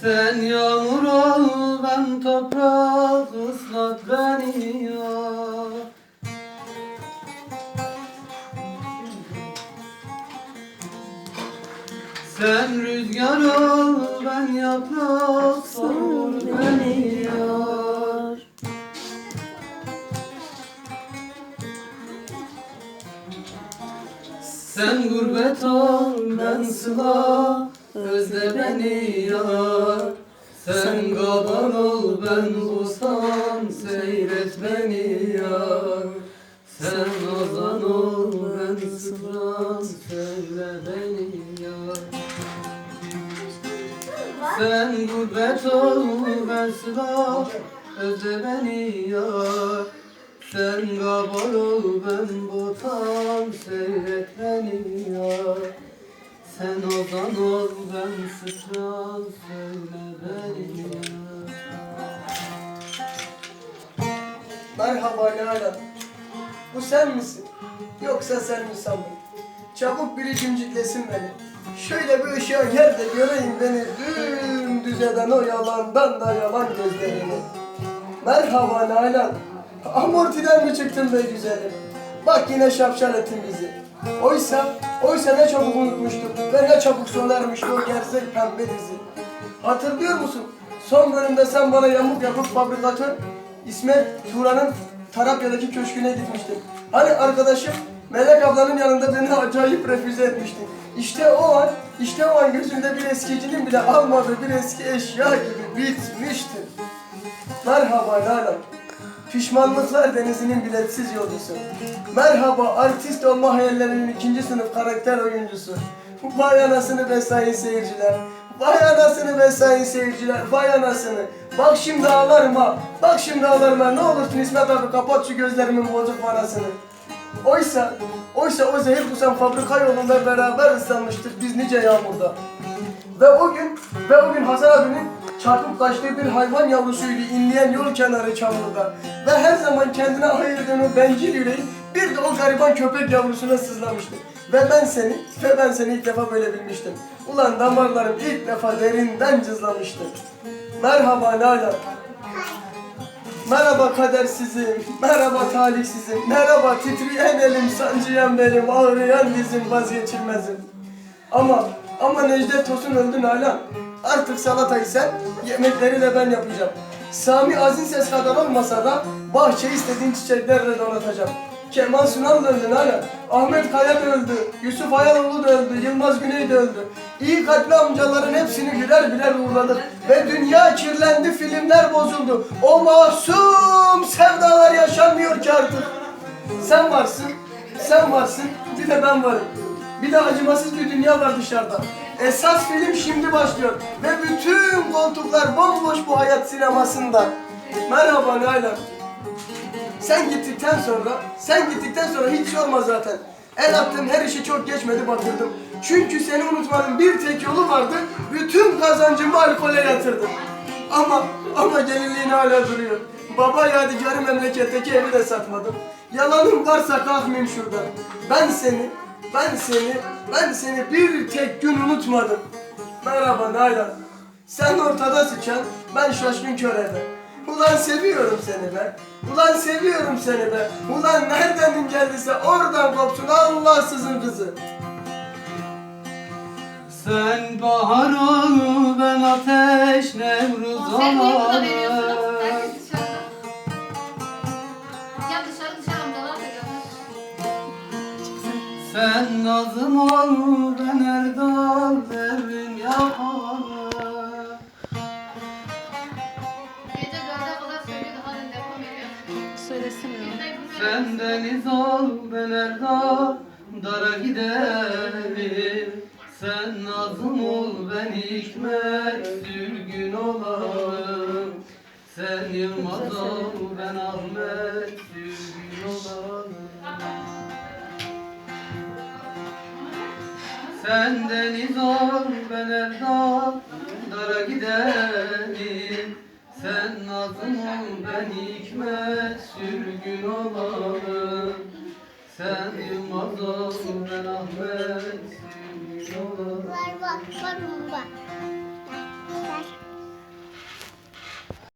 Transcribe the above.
Sen yağmur ol ben toprak ıslat beni ya Sen rüzgar ol ben yaprak savur beni yar. Sen gurbet ol ben sıla özle beni yar. Sen gaban ol ben ustam. Seyret beni yar. Sen ozan ol ben sıla söyle beni yar. Sen gurbet ol ben sıla özle beni yar. Sen gabar ol ben botan. Seyret beni Sen ozan ol ben sıçran söyle beni Merhaba Nalan. Bu sen misin? Yoksa sen mi sandın? Çabuk biri cimciklesin beni. Şöyle bir ışığa gel de göreyim beni. Dümdüz eden o yalandan da yalan gözlerini. Merhaba Nalan. Amortiden mi çıktın be güzelim? Bak yine şapşal ettin bizi. Oysa, oysa ne çabuk unutmuştuk ve ne çabuk solarmıştı o gerzek pembe dizi. Hatırlıyor musun? Son bölümde sen bana yamuk yapıp fabrikatör İsmet Turan'ın Tarabya'daki köşküne gitmiştin. Hani arkadaşım Melek ablanın yanında beni acayip refüze etmiştin. İşte o an, işte o an gözümde bir eskicinin bile almadığı bir eski eşya gibi bitmiştin. Merhaba Nalan. Pişmanlıklar denizinin biletsiz yolcusu. Merhaba artist olma hayallerinin ikinci sınıf karakter oyuncusu. Vay anasını be sayın seyirciler. Vay anasını be sayın seyirciler. Vay anasını. Bak şimdi ağlarım ha. Bak şimdi ağlarım ha. Ne olursun İsmet abi kapat şu gözlerimin bozuk parasını. Oysa, oysa o zehir kusan fabrika yolunda beraber ıslanmıştık biz nice yağmurda. Ve o gün, ve o gün Hasan abinin çarpıp kaçtığı bir hayvan yavrusuydu inleyen yol kenarı çamurda. Ve her zaman kendine ayırdığın o bencil yüreği bir de o gariban köpek yavrusuna sızlamıştı. Ve ben seni, ve ben seni ilk defa böyle bilmiştim. Ulan damarlarım ilk defa derinden cızlamıştı. Merhaba Nalan. Merhaba kadersizim, merhaba talihsizim, merhaba titreyen elim, sancıyan benim, ağrıyan dizim, vazgeçilmezim. Ama, ama Necdet Tosun öldü Nalan. Artık salatayı sen, yemekleri de ben yapacağım. Sami Azin ses kadar olmasa bahçeyi istediğin çiçeklerle donatacağım. Kemal Sunal da öldü Nalan. Ahmet Kaya da öldü. Yusuf Ayaloğlu da öldü. Yılmaz Güney de öldü. İyi kalpli amcaların hepsini birer birer uğurladık. Ve dünya kirlendi, filmler bozuldu. O masum sevdalar yaşanmıyor ki artık. Sen varsın, sen varsın, bir de ben varım. Bir de acımasız bir dünya var dışarıda. Esas film şimdi başlıyor ve bütün koltuklar bomboş bu hayat sinemasında. Merhaba Nalan. Sen gittikten sonra, sen gittikten sonra hiç sorma zaten. El attığım her işi çok geçmedi batırdım. Çünkü seni unutmanın bir tek yolu vardı. Bütün kazancımı alkole yatırdım. Ama, ama gelinliğin hala duruyor. Baba yadigarı memleketteki evi de satmadım. Yalanım varsa kalkmayayım şuradan. Ben seni, ben seni, ben seni bir tek gün unutmadım. Merhaba Nalan. Sen ortada sıçan, ben şaşkın körede. Ulan seviyorum seni be. Ulan seviyorum seni be. Ulan nereden geldiyse oradan kopsun Allahsızın kızı. Sen bahar ol ben ateş Nevruz Sen niye burada veriyorsun? olayım nazım ol ben erdal devrim yapalım Gece dörde kadar söylüyordu hadi devam ediyor. Söylesene. Sen deniz ol ben erdal dara giderim Sen nazım ol ben hikmet sürgün olalım Sen Yılmaz ol ben Ahmet sürgün olalım Sen deniz ol ben Erdal Dara giderim Sen Nazım ol ben Hikmet Sürgün olalım. Sen Yılmaz ol ben Ahmet Sürgün olalım. Var var var var.